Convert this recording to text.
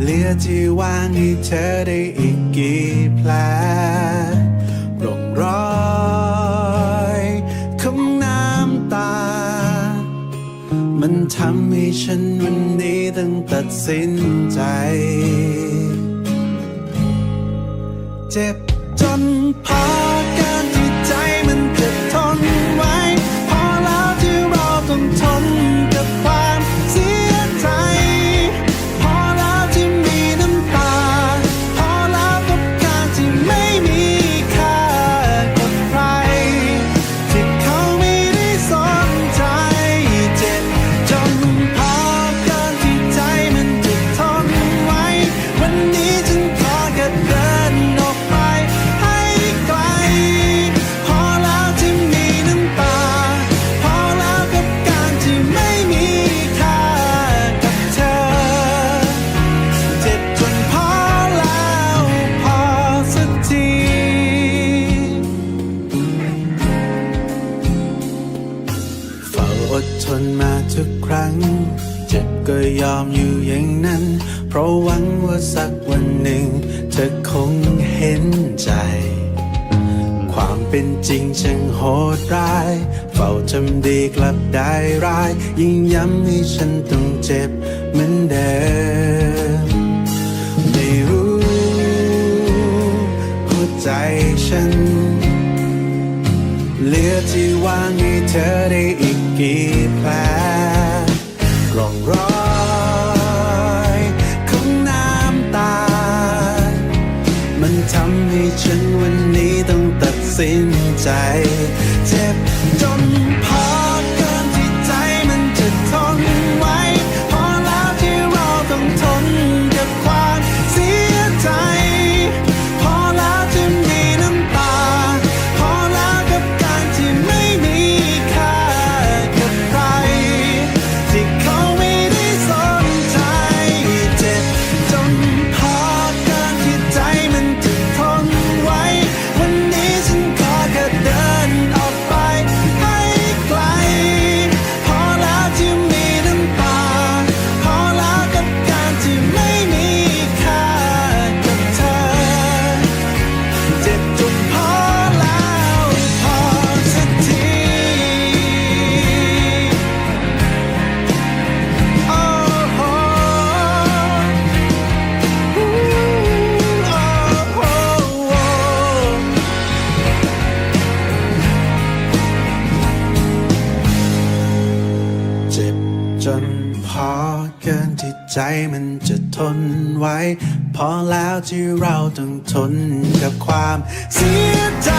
เหลือที่ว่างให้เธอได้อีกกี่แผลร่องรอยของน้ำตา มันทำให้ฉันวันนี้ต้องตัดสินใจ เจ็บจนพอ จ็บก็ยอมอยู่อย่างนั้น เพราะหวังว่าสักวันหนึ่งเธอคงเห็นใจ ความเป็นจริงช่างโหดร้าย เฝ้าทำดีกลับได้ร้าย ยิ่งย้ำให้ฉันต้องเจ็บเหมือนเดิมไม่รู้หัวใจฉันเหลือที่ว่างให้เธอได้อีกกี่ สินใจ เจ็บจนพอเกินที่ใจมันจะทนไว้ พอแล้วที่เราต้องทนกับความเสียใจ